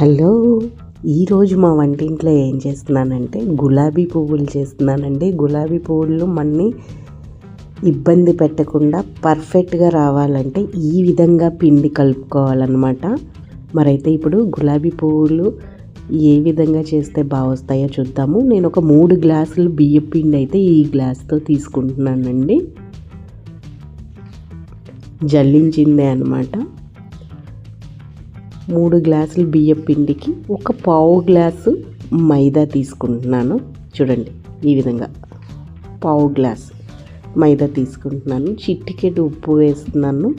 Hello ఈరోజు మా వంటింట్లో ఏం చేస్తున్నానంటే గులాబీ పువ్వులు చేస్తున్నానండి. గులాబీ పువ్వులు మన్ని ఇబ్బంది పెట్టకుండా పర్ఫెక్ట్గా రావాలంటే ఈ విధంగా పిండి కలుపుకోవాలన్నమాట. మరైతే ఇప్పుడు గులాబీ పువ్వులు ఏ విధంగా చేస్తే బాగా వస్తాయో చూద్దాము. నేను ఒక మూడు గ్లాసులు బియ్యం పిండి అయితే ఈ గ్లాస్తో తీసుకుంటున్నానండి. జల్లించిందే అనమాట మూడు గ్లాసులు బియ్యం పిండికి ఒక పావు గ్లాసు మైదా తీసుకుంటున్నాను. చూడండి ఈ విధంగా పావు గ్లాస్ మైదా తీసుకుంటున్నాను. చిట్టికెడు ఉప్పు వేస్తున్నాను.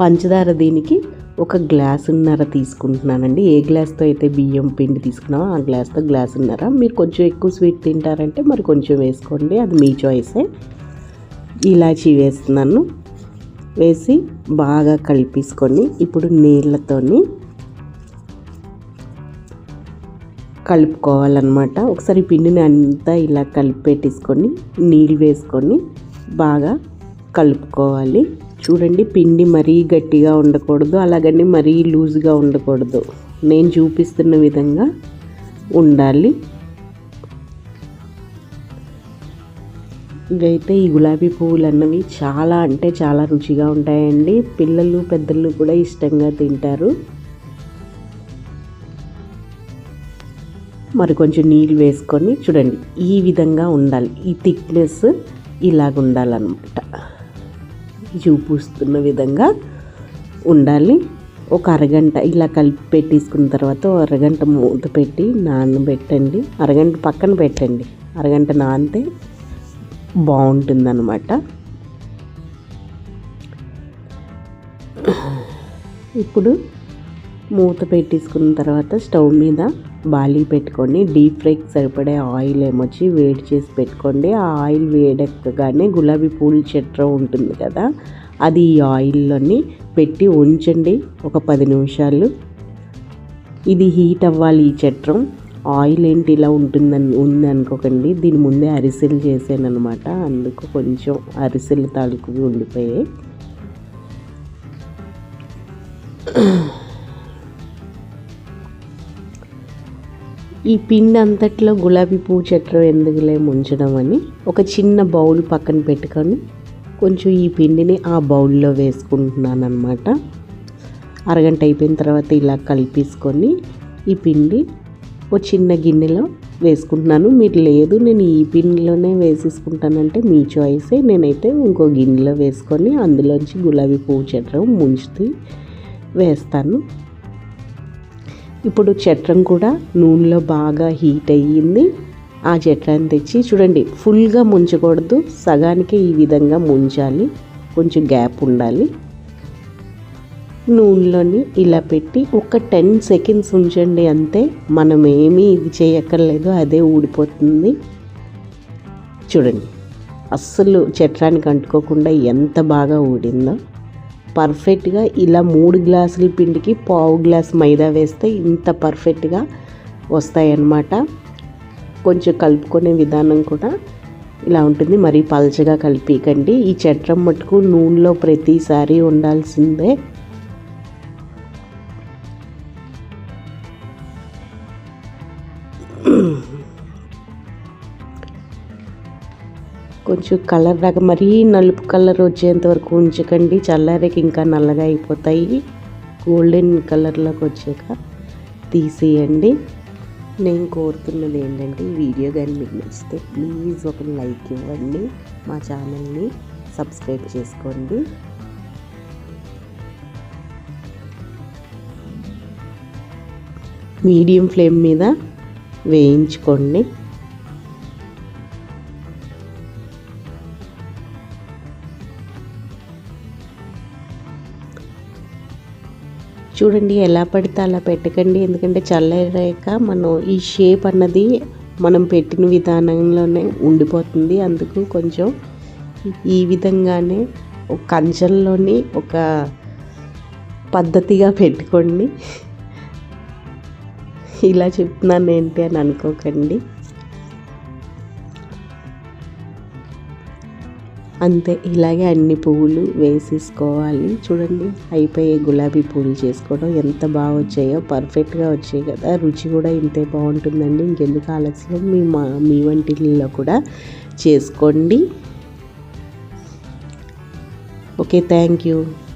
పంచదార దీనికి ఒక గ్లాసున్నర తీసుకుంటున్నానండి. ఏ గ్లాస్తో అయితే బియ్యం పిండి తీసుకున్నామో ఆ గ్లాస్తో గ్లాసున్నర. మీరు కొంచెం ఎక్కువ స్వీట్ తింటారంటే మరి కొంచెం వేసుకోండి. అది మీ చాయిసే ఇలాచీ వేస్తున్నాను. వేసి బాగా కలిపేసుకొని ఇప్పుడు నీళ్ళతోని కలుపుకోవాలన్నమాట. ఒకసారి పిండిని అంతా ఇలా కలిపి పెట్టేసుకొని నీళ్ళు వేసుకొని బాగా కలుపుకోవాలి. చూడండి పిండి మరీ గట్టిగా ఉండకూడదు అలాగని మరీ లూజ్గా ఉండకూడదు. నేను చూపిస్తున్న విధంగా ఉండాలి. ఇవైతే ఈ గులాబీ పువ్వులు అన్నవి చాలా అంటే చాలా రుచిగా ఉంటాయండి. పిల్లలు పెద్దలు కూడా ఇష్టంగా తింటారు. మరి కొంచెం నీళ్ళు వేసుకొని చూడండి ఈ విధంగా ఉండాలి. ఈ థిక్నెస్ ఇలాగ ఉండాలన్నమాట. చూపిస్తున్న విధంగా ఉండాలి. ఒక అరగంట ఇలా కలిపి పెట్టేసుకున్న తర్వాత అరగంట మూత పెట్టి నానబెట్టండి. అరగంట పక్కన పెట్టండి. అరగంట నానితే బాగుంటుందన్నమాట. ఇప్పుడు మూత పెట్టేసుకున్న తర్వాత స్టవ్ మీద బాలీ పెట్టుకొని డీప్ ఫ్రైకి సరిపడే ఆయిల్ ఏమొచ్చి వేడి చేసి పెట్టుకోండి. ఆ ఆయిల్ వేడెక్కగానే గులాబీ పూల చెట్ర ఉంటుంది కదా అది ఈ ఆయిల్లోని పెట్టి ఉంచండి ఒక పది నిమిషాలు. ఇది హీట్ అవ్వాలి ఈ చట్రం. ఆయిల్ ఏంటి ఇలా ఉంటుందని ఉంది అనుకోకండి. దీని ముందే అరిసెలు చేశాను అనమాట అందుకు కొంచెం అరిసెలు తాలూకువి ఉండిపోయాయి. ఈ పిండి అంతట్లో గులాబీ పువ్వు చెట్టు ఎందుకులే ముంచడం అని ఒక చిన్న బౌల్ పక్కన పెట్టుకొని కొంచెం ఈ పిండిని ఆ బౌల్లో వేసుకుంటున్నాను అనమాట అరగంట అయిపోయిన తర్వాత ఇలా కలిపేసుకొని ఈ పిండి ఒక చిన్న గిన్నెలో వేసుకుంటున్నాను. మీరు లేదు నేను ఈ పిన్లోనే వేసేసుకుంటానంటే మీ చాయిసే నేనైతే ఇంకో గిన్నెలో వేసుకొని అందులోంచి గులాబీ పువ్వు చట్రం ముంచుతూ వేస్తాను. ఇప్పుడు చట్రం కూడా నూనెలో బాగా హీట్ అయ్యింది. ఆ చట్రాన్ని తెచ్చి చూడండి ఫుల్గా ముంచకూడదు. సగానికి ఈ విధంగా ముంచాలి. కొంచెం గ్యాప్ ఉండాలి. నూనెలోని ఇలా పెట్టి ఒక టెన్ సెకండ్స్ ఉంచండి అంతే. మనం ఏమీ ఇది చేయక్కర్లేదు అదే ఊడిపోతుంది. చూడండి అస్సలు చట్రానికి అంటుకోకుండా ఎంత బాగా ఊడిందో. పర్ఫెక్ట్గా ఇలా మూడు గ్లాసుల పిండికి పావు గ్లాస్ మైదా వేస్తే ఇంత పర్ఫెక్ట్గా వస్తాయన్నమాట. కొంచెం కలుపుకునే విధానం కూడా ఇలా ఉంటుంది. మరీ పలచగా కలిపికండి. ఈ చట్రం మటుకు నూనెలో ప్రతిసారి ఉండాల్సిందే. కొంచెం కలర్ దాకా మరీ నలుపు కలర్ వచ్చేంత వరకు ఉంచకండి. చల్లారికి ఇంకా నల్లగా అయిపోతాయి. గోల్డెన్ కలర్లోకి వచ్చాక తీసేయండి. నేను కోరుతున్నది ఏంటంటే ఈ వీడియో కానీ మీకు నచ్చితే ప్లీజ్ ఒక లైక్ ఇవ్వండి. మా ఛానల్ని సబ్స్క్రైబ్ చేసుకోండి. మీడియం ఫ్లేమ్ మీద వేయించుకోండి. చూడండి ఎలా పడితే అలా పెట్టకండి ఎందుకంటే చల్లారాక మనం ఈ షేప్ అన్నది మనం పెట్టిన విధానంలోనే ఉండిపోతుంది. అందుకు కొంచెం ఈ విధంగానే ఒక కంచంలోని ఒక పద్ధతిగా పెట్టుకోండి. ఇలా చెప్తున్నాను ఏంటి అని అనుకోకండి. అంతే ఇలాగే అన్ని పువ్వులు వేసేసుకోవాలి. చూడండి అయిపోయే గులాబీ పువ్వులు చేసుకోవడం ఎంత బాగా వచ్చాయో పర్ఫెక్ట్గా వచ్చాయి కదా. రుచి కూడా ఇంతే బాగుంటుందండి. ఇంకెందుకు ఆలస్యం మీ మా మీ వంటిల్లో కూడా చేసుకోండి. Okay thank you.